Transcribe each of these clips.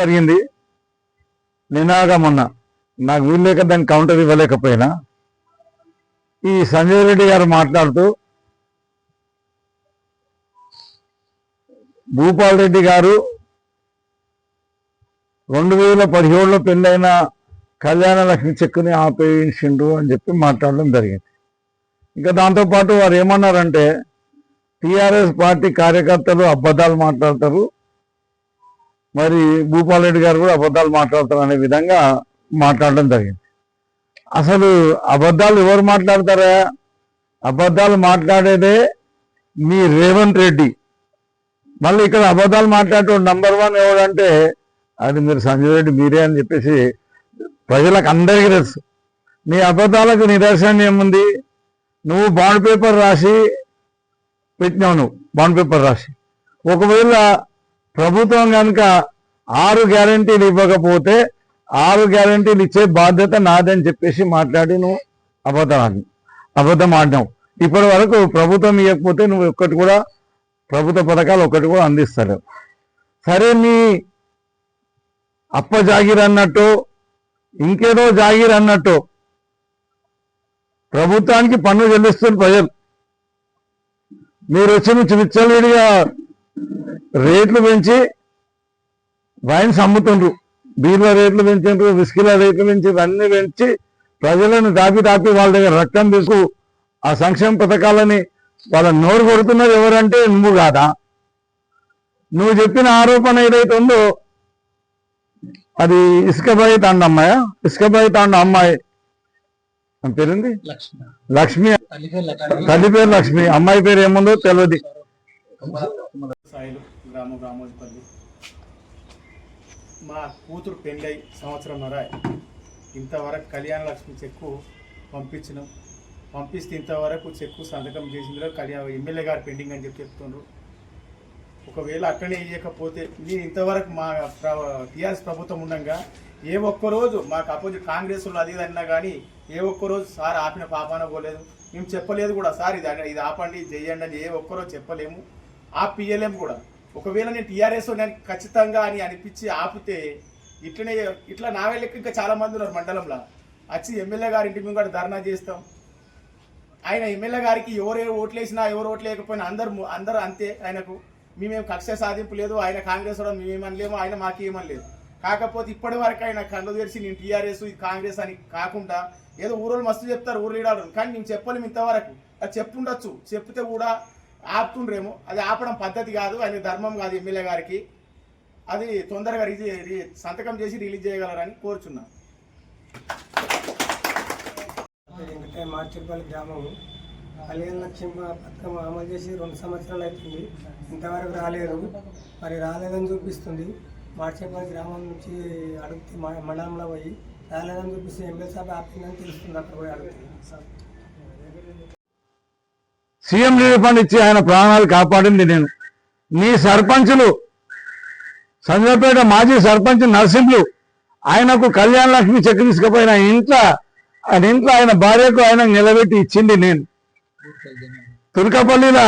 జరిగింది. నినాగా మొన్న నాకు వీల్లేక దాన్ని కౌంటర్ ఇవ్వలేకపోయినా. ఈ సంజయ్ రెడ్డి గారు మాట్లాడుతూ భూపాల్ రెడ్డి గారు రెండు వేల పదిహేడులో పెళ్ళైన కళ్యాణ లక్ష్మి చెక్కుని ఆపేయించిండు అని చెప్పి మాట్లాడడం జరిగింది. ఇంకా దాంతోపాటు వారు ఏమన్నారంటే టీఆర్ఎస్ పార్టీ కార్యకర్తలు అబద్ధాలు మాట్లాడతారు. మరి భూపాల్ రెడ్డి గారు కూడా అబద్ధాలు మాట్లాడతారు అనే విధంగా మాట్లాడడం జరిగింది. అసలు అబద్ధాలు ఎవరు మాట్లాడతారా? అబద్ధాలు మాట్లాడేదే మీ రేవంత్ రెడ్డి. మళ్ళీ ఇక్కడ అబద్ధాలు మాట్లాడటం నంబర్ వన్ ఎవడంటే అది మీరు సంజయ్ రెడ్డి మీరే అని చెప్పేసి ప్రజలకు అందరికీ తెలుసు. నీ అబద్ధాలకు నిదర్శనం ఏముంది? నువ్వు బాండ్ పేపర్ రాసి పెట్టినావు నువ్వు బాండ్ పేపర్ రాసి. ఒకవేళ ప్రభుత్వం కనుక ఆరు గ్యారంటీలు ఇవ్వకపోతే ఆరు గ్యారంటీలు ఇచ్చే బాధ్యత నాదని చెప్పేసి మాట్లాడి నువ్వు అబద్ధాన్ని అబద్ధం ఆడినావు ఇప్పటి వరకు ప్రభుత్వం ఇవ్వకపోతే నువ్వు ఒక్కటి కూడా ప్రభుత్వ పథకాలు ఒక్కటి కూడా అందిస్తారు సరే నీ అప్ప జాగిర్ అన్నట్టు ఇంకేదో జాగిర్ అన్నట్టు ప్రభుత్వానికి పన్ను చెల్లిస్తున్న ప్రజలు. మీరు వచ్చి విచ్చలవిడిగా రేట్లు పెంచి వైన్స్ అమ్ముతుండ్రు బీర్ల రేట్లు పెంచిండ్రు విస్కీల రేట్లు పెంచి ఇవన్నీ పెంచి ప్రజలను దాపి దాపి వాళ్ళ దగ్గర రక్తం తీసుకు ఆ సంక్షేమ పథకాలని వాళ్ళ నోరు కొడుతున్నది ఎవరంటే నువ్వు కాదా? నువ్వు చెప్పిన ఆరోపణ ఏదైతే ఉందో అది ఇసుకబాయి తాండ అమ్మాయా? ఇసుకబాయి తాండ అమ్మాయి. పేరుంది? లక్ష్మి. లక్ష్మి. తల్లి పేరు లక్ష్మి. తల్లి పేరు లక్ష్మి. అమ్మాయి పేరు ఏముందో తెలియదు గ్రామం మా కూతురు పెళ్ళై సంవత్సరం ఇంతవరకు కళ్యాణ లక్ష్మి చెక్కు పంపించినాం. పంపిస్తే ఇంతవరకు చెక్కు సంతకం చేసిందిలో కళ్యాణ ఎమ్మెల్యే గారు పెండింగ్ అని చెప్పి చెప్తుండ్రు. ఒకవేళ అక్కడే ఇవ్వకపోతే నేను ఇంతవరకు మా టీఆర్ఎస్ ప్రభుత్వం ఉండగా ఏ ఒక్క రోజు మాకు అపోజిట్ కాంగ్రెస్ వాళ్ళు అది ఇది అన్నా కానీ ఏ ఒక్క రోజు సార్ ఆపిన పాపాన పోలేదు. మేము చెప్పలేదు కూడా సార్ ఇది ఇది ఆపండి చేయండి అని ఏ ఒక్కరోజు చెప్పలేము. ఆపియలేము కూడా. ఒకవేళ నేను టీఆర్ఎస్ నేను ఖచ్చితంగా అని అనిపించి ఆపితే ఇట్లనే ఇట్లా నా లెక్క ఇంకా చాలామంది ఉన్నారు మండలంలో. వచ్చి ఎమ్మెల్యే గారి ఇంటి ముంగట ధర్నా చేస్తాం. ఆయన ఎమ్మెల్యే గారికి ఎవరు ఓట్లు వేసినా ఎవరు ఓట్లు లేకపోయినా అందరు అందరూ అంతే. ఆయనకు మేమేం కక్ష సాధింపు లేదు. ఆయన కాంగ్రెస్ వాడు మేమేమనలేము ఆయన మాకేమనలేదు కాకపోతే ఇప్పటి వరకు ఆయన కళ్ళు తెరిచి నేను టీఆర్ఎస్ కాంగ్రెస్ అని కాకుండా ఏదో ఊరోళ్ళు మస్తు చెప్తారు ఊరు లీడారు కానీ మేము చెప్పలేము ఇంతవరకు. అది చెప్పుండొచ్చు. చెప్తే కూడా ఆపుతుండ్రేమో. అది ఆపడం పద్ధతి కాదు ఆయన ధర్మం కాదు ఎమ్మెల్యే గారికి. అది తొందరగా రిజీ సంతకం చేసి రిలీజ్ చేయగలరని కోరుచున్నాను వెంకటయ్య మార్చిపల్లి గ్రామం. కళ్యాణ లక్ష్యం పథకం అమలు చేసి రెండు సంవత్సరాలు అవుతుంది ఇంతవరకు రాలేదు. మరి రాలేదని చూపిస్తుంది. మార్చేపల్లి గ్రామం నుంచి అడుగుతే మండలంలో పోయి రాలేదని చూపిస్తే ఎమ్మెల్యే సభ ఆపిందని తెలుస్తుంది అక్కడ పోయి అడుగుతుంది. సీఎం రిలీఫ్ ఫండ్ ఇచ్చి ఆయన ప్రాణాలు కాపాడింది నేను. నీ సర్పంచులు సంజయపేట మాజీ సర్పంచ్ నరసింహులు ఆయనకు కళ్యాణ లక్ష్మి చెక్ తీసుకుపోయిన ఇంట్లో ఆయన ఇంట్లో ఆయన భార్యకు ఆయన నిలబెట్టి ఇచ్చింది నేను. తుర్కపల్లిలో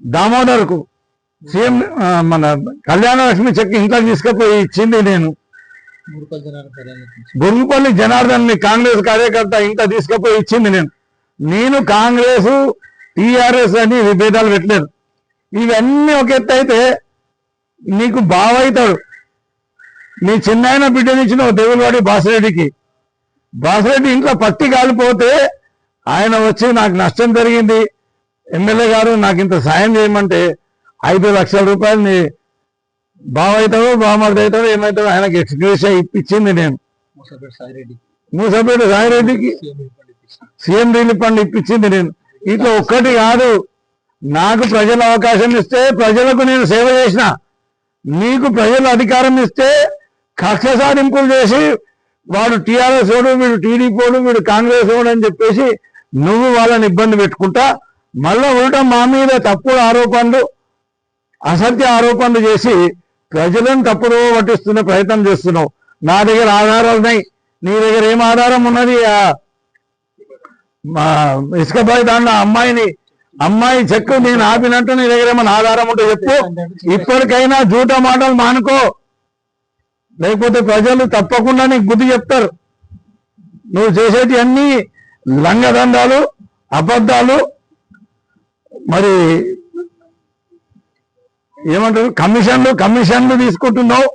దామోదర్కు సీఎం మన కళ్యాణ లక్ష్మి చెక్ ఇంట్లో తీసుకుపోయి ఇచ్చింది నేను. బొరుగుపల్లి జనార్దన్ కాంగ్రెస్ కార్యకర్త ఇంకా తీసుకుపోయి ఇచ్చింది నేను. నేను కాంగ్రెస్ టిఆర్ఎస్ అని విభేదాలు పెట్టలేదు. ఇవన్నీ ఒక ఎత్తు అయితే నీకు బావైతాడు. నీ చిన్నాయన బిడ్డనిచ్చిన దేవులవాడి బాసిరెడ్డికి. బాసిరెడ్డి ఇంట్లో పత్తి కాలిపోతే ఆయన వచ్చి నాకు నష్టం జరిగింది. ఎమ్మెల్యే గారు నాకు ఇంత సాయం చేయమంటే ఐదు లక్షల రూపాయలు బావైతాడో బామర్ది అవుతాడో ఏమవుతాడో ఆయనకి ఎక్స్గ్రేషన్ ఇప్పించింది నేను. మూసపేట సాయిరెడ్డికి. సీఎం రిలీఫ్ ఫండ్ ఇప్పించింది నేను. ఇట్లా ఒక్కటి కాదు. నాకు ప్రజలు అవకాశం ఇస్తే ప్రజలకు నేను సేవ చేసిన. నీకు ప్రజలు అధికారం ఇస్తే కక్ష సాధింపులు చేసి వాడు టీఆర్ఎస్ ఓడు వీడు టీడీపీ వీడు కాంగ్రెస్ ఓడు అని చెప్పేసి నువ్వు వాళ్ళని ఇబ్బంది పెట్టుకుంటా. మళ్ళా ఉండటం మా మీద తప్పుడు ఆరోపణలు అసత్య ఆరోపణలు చేసి ప్రజలను తప్పుడు పట్టిస్తున్న ప్రయత్నం చేస్తున్నావు. నా దగ్గర ఆధారాలు ఉన్నాయి. నీ దగ్గర ఏం ఆధారం ఉన్నది? మా ఇసుక బాయ్ దాంట్లో అమ్మాయిని అమ్మాయి చెక్కు నేను ఆపినట్టు నీ దగ్గర ఏమైనా ఆధారం ఉంటే చెప్పు. ఇప్పటికైనా జూట మాటలు మానుకో. లేకపోతే ప్రజలు తప్పకుండా నీకు బుద్ధి చెప్తారు. నువ్వు చేసేటి అన్ని లంగదండాలు అబద్ధాలు. మరి ఏమంటారు? కమిషన్లు కమిషన్లు తీసుకుంటున్నావు.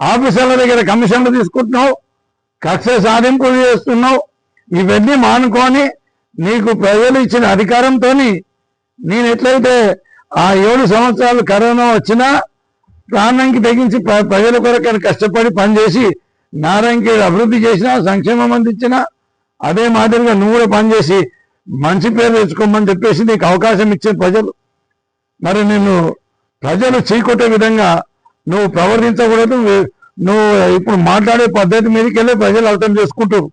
ఆఫీసర్ల దగ్గర కమిషన్లు తీసుకుంటున్నావు. కక్ష సాధింపులు చేస్తున్నావు. ఇవన్నీ మానుకొని నీకు ప్రజలు ఇచ్చిన అధికారంతో నేను ఎట్లయితే ఆ ఏడు సంవత్సరాలు కరోనా వచ్చినా ప్రాణానికి తెగించి ప్ర- ప్రజల కొరకు కష్టపడి పనిచేసి నారాయణకి అభివృద్ధి చేసిన సంక్షేమం అందించిన అదే మాదిరిగా నువ్వు కూడా పనిచేసి మంచి పేరు తెచ్చుకోమని చెప్పేసి నీకు అవకాశం ఇచ్చే ప్రజలు. మరి నిన్ను ప్రజలు చీకొట్టే విధంగా నువ్వు ప్రవర్తించకూడదు. నువ్వు- నువ్వు ఇప్పుడు మాట్లాడే పద్ధతి మీదకి వెళ్ళి ప్రజలు అర్థం చేసుకుంటారు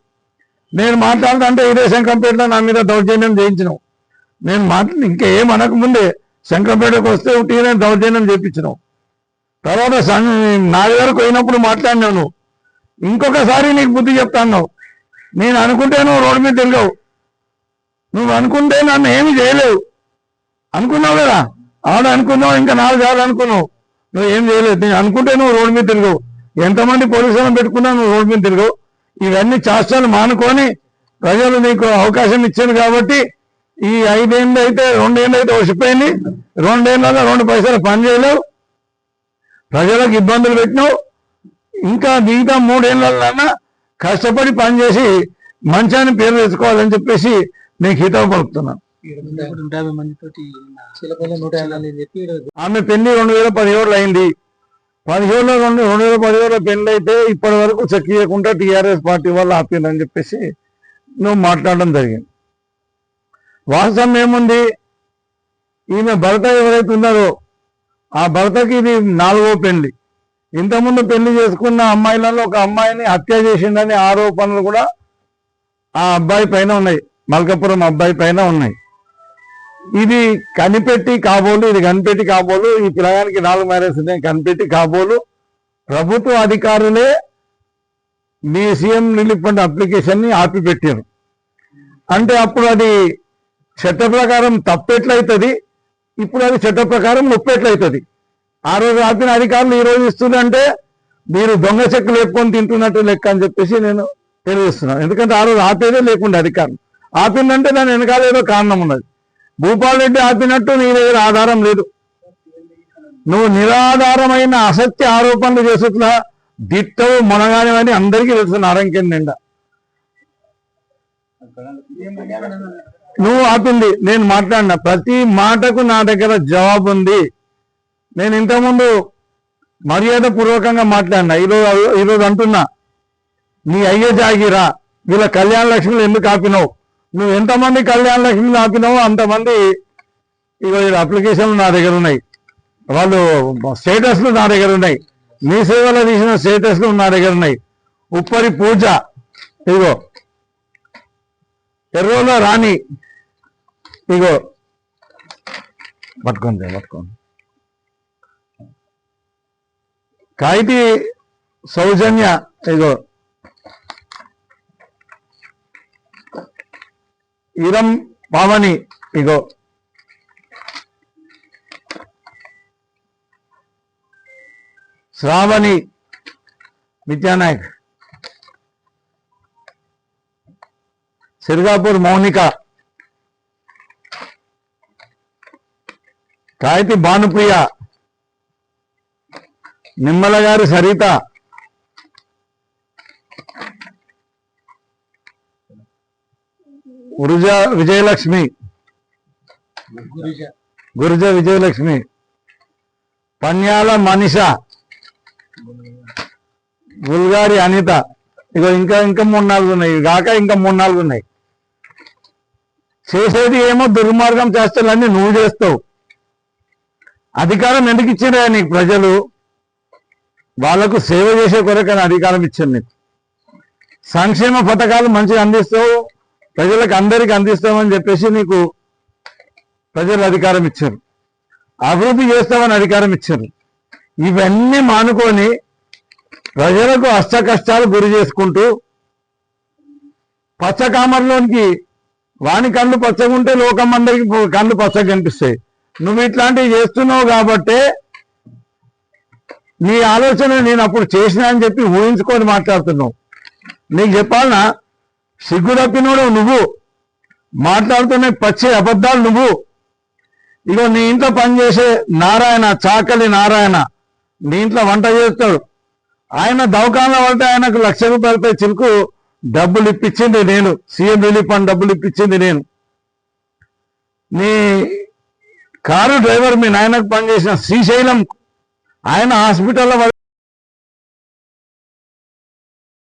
నేను మాట్లాడుతుంటే ఇదే శంకరంపేటలో నా మీద దౌర్జన్యం చేయించినావు. నేను మాట్లా ఇంకా ఏం అనకముందే శంకరంపేటకు వస్తే నేను దౌర్జన్యం చేయించినావు. తర్వాత సం- నా దగ్గరకు పోయినప్పుడు మాట్లాడినావు ఇంకొకసారి నీకు బుద్ధి చెప్తాను. నేను అనుకుంటే నువ్వు రోడ్డు మీద తిరగవు. నువ్వు అనుకుంటే నన్ను ఏమి చేయలేవు. అనుకున్నావు కదా? ఆవిడ అనుకున్నావు ఇంకా నాలుగు సార్లు అనుకున్నావు. నువ్వు ఏం చేయలేదు. నేను అనుకుంటే నువ్వు రోడ్డు మీద తిరగవు. ఎంతమంది పోలీసులను పెట్టుకున్నా నువ్వు రోడ్డు మీద తిరగవు? ఇవన్నీ చాష్టాలు మానుకొని ప్రజలు నీకు అవకాశం ఇచ్చారు కాబట్టి ఈ ఐదేళ్ళు అయితే రెండేళ్ళు అయితే వచ్చిపోయింది రెండేళ్ళలో రెండు పైసలు పని చేయలేవు ప్రజలకు ఇబ్బందులు పెట్టినావు. ఇంకా మిగతా మూడేళ్ళన్నా కష్టపడి పనిచేసి మంచాన్ని పేరు తెచ్చుకోవాలని చెప్పేసి నేను హితవు పలుకుతున్నాను. ఆమె పెళ్ళి రెండు వేల పదిహేడులో అయింది. పదిహేడులో రెండు రెండు వేల పదిహేడులో పెళ్ళి అయితే ఇప్పటి వరకు చెక్ చేయకుండా టీఆర్ఎస్ పార్టీ వాళ్ళు ఆపిందని చెప్పేసి నువ్వు మాట్లాడడం జరిగింది. వాస్తవం ఏముంది? ఈమె భర్త ఎవరైతే ఉన్నారో ఆ భర్తకి ఇది నాలుగో పెళ్ళి. ఇంతకుముందు పెళ్ళి చేసుకున్న అమ్మాయిలలో ఒక అమ్మాయిని హత్య చేసిందనే ఆరోపణలు కూడా ఆ అబ్బాయి పైన ఉన్నాయి. మల్కపురం అబ్బాయి పైన ఉన్నాయి. ఇది కనిపెట్టి కాబోలు ఇది కనిపెట్టి కాబోలు ఈ పిల్లగానికి నాలుగు మ్యారేజ్ ఉన్నాయి కనిపెట్టి కాబోలు. ప్రభుత్వ అధికారులే మీ సీఎం రిలీఫ్ ఫండ్ ఆపిపెట్టారు. అంటే అప్పుడు అది చట్ట ప్రకారం తప్పెట్లయితుంది ఇప్పుడు అది చట్ట ప్రకారం ముప్పెట్లయితుంది ఆ రోజు ఆపిన అధికారులు ఈ రోజు ఇస్తుందంటే మీరు దొంగ చెక్కులు ఎక్కుకొని తింటున్నట్టు లెక్క అని చెప్పేసి నేను తెలియజేస్తున్నాను. ఎందుకంటే ఆ రోజు ఆపేదే లేకుండా అధికారం ఆపిందంటే దాని వెనకాల ఏదో కారణం ఉన్నది. భూపాల్ రెడ్డి ఆపినట్టు నీ దగ్గర ఆధారం లేదు. నువ్వు నిరాధారమైన అసత్య ఆరోపణలు చేస్తున్నా దిట్టవు మునగానివని అందరికీ తెలుసు నారంకెన్ నిండా. నువ్వు ఆపింది నేను మాట్లాడిన. ప్రతి మాటకు నా దగ్గర జవాబు ఉంది. నేను ఇంతకుముందు మర్యాద పూర్వకంగా మాట్లాడినా. ఈరోజు ఈరోజు అంటున్నా నీ అయ్యే జాగిరా. వీళ్ళ కళ్యాణ లక్ష్మిలు ఎందుకు ఆపినావు? నువ్వు ఎంతమంది కళ్యాణ లక్ష్మి ఆపినావో అంతమంది ఇగో అప్లికేషన్లు నా దగ్గర ఉన్నాయి. వాళ్ళు స్టేటస్లు నా దగ్గర ఉన్నాయి. మీ సేవలో తీసిన స్టేటస్లు నా దగ్గర ఉన్నాయి. ఉప్పరి పూజ ఇగో ఎర్రోలో రాణి ఇగో పట్టుకోండి పట్టుకోండి. కాగితీ సౌజన్య ఇగో ఇరం పావని ఇగో. శ్రావణి విద్యానాయక్. సిర్గాపూర్ మౌనిక. కాయతి భానుప్రియ. నిమ్మల గారు సరిత. గురుజ విజయలక్ష్మి. గురుజ విజయలక్ష్మి. పన్యాల మనిష. బుల్గారి అనిత. ఇగో ఇంకా ఇంకా మూడు నాలుగు ఉన్నాయి. కాక ఇంకా మూడు నాలుగు ఉన్నాయి. చేసేది ఏమో దుర్మార్గం చేస్తాలన్నీ నువ్వు చేస్తావు. అధికారం ఎందుకు ఇచ్చినా నీకు ప్రజలు? వాళ్ళకు సేవ చేసే కొరకు అధికారం ఇచ్చాను నీకు. సంక్షేమ పథకాలు మంచిగా అందిస్తావు. ప్రజలకు అందరికి అందిస్తామని చెప్పేసి నీకు ప్రజలు అధికారం ఇచ్చారు. అభివృద్ధి చేస్తామని అధికారం ఇచ్చారు. ఇవన్నీ మానుకొని ప్రజలకు అష్ట కష్టాలు గురి చేసుకుంటూ పచ్చ కామర్లోనికి వాని కళ్ళు పచ్చగుంటే లోకం అందరికి కళ్ళు పచ్చగా కనిపిస్తాయి. నువ్వు ఇట్లాంటివి చేస్తున్నావు కాబట్టే నీ ఆలోచన నేను అప్పుడు చేసిన అని చెప్పి ఊహించుకొని మాట్లాడుతున్నావు. నీకు చెప్పాలనా? సిగ్గుదప్పినోడు నువ్వు. మాట్లాడుతున్న పచ్చి అబద్ధాలు నువ్వు. ఇగో నీ ఇంట్లో పనిచేసే నారాయణ చాకలి నారాయణ నీ ఇంట్లో వంట చేస్తాడు. ఆయన దవకాంలో పడితే ఆయనకు లక్ష రూపాయలపై చిలుకు డబ్బులు ఇప్పించింది నేను. సీఎం రిలీఫ్ ఫండ్ డబ్బులు ఇప్పించింది నేను. నీ కారు డ్రైవర్ మీ నాయనకు పనిచేసిన శ్రీశైలం ఆయన హాస్పిటల్లో